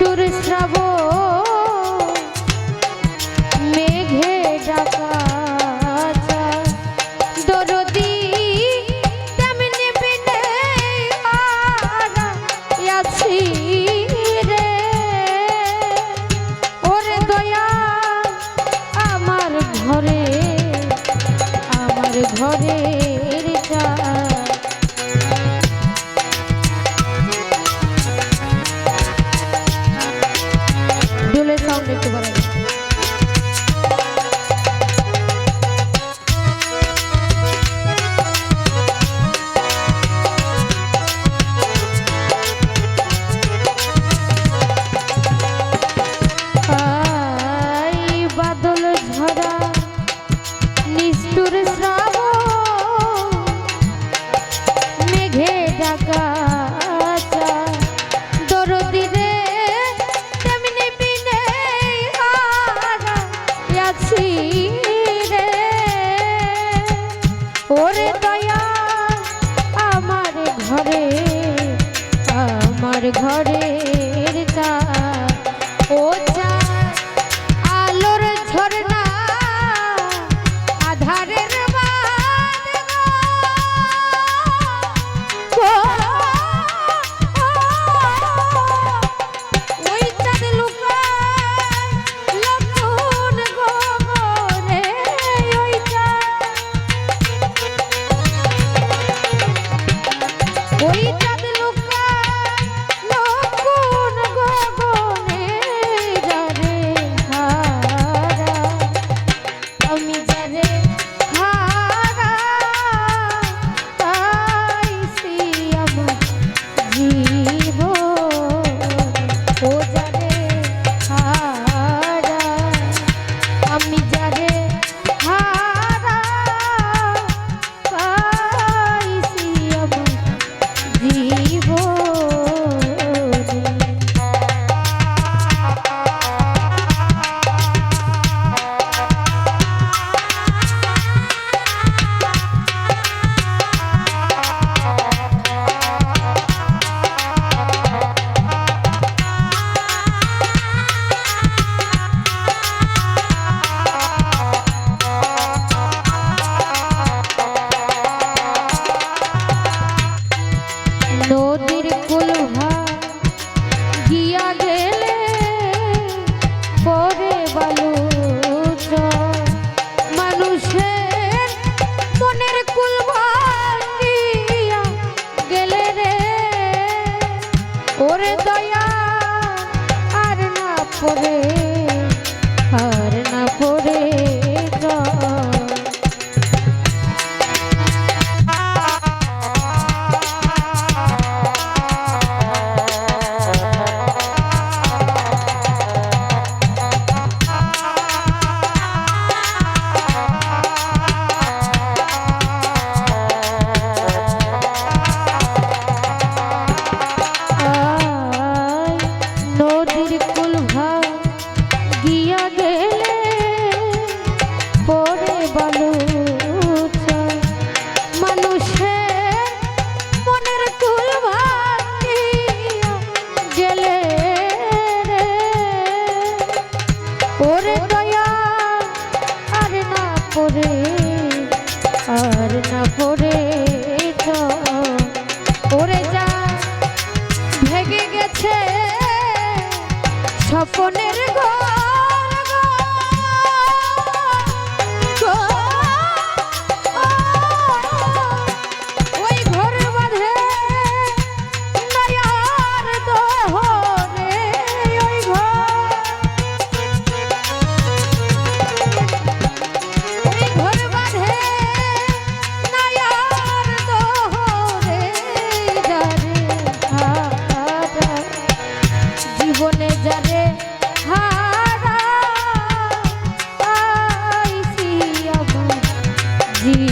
মৃত্যুর শ্রাব মেঘে ডাকা আছি রে। আমার ঘরে আমার ঘরে চা take the one I আমার ঘরে আমার ঘরে। করে আর না পড়ে ওরে যা। ভেঙে গেছে স্বপনের ঘর Jesus.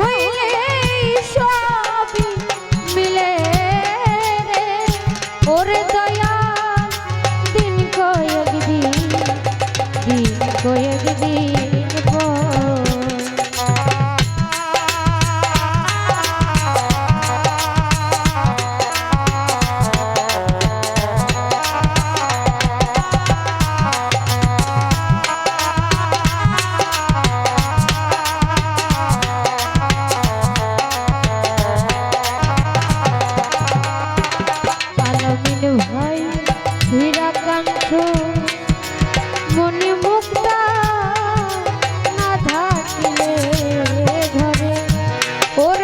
হইলে por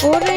Ahora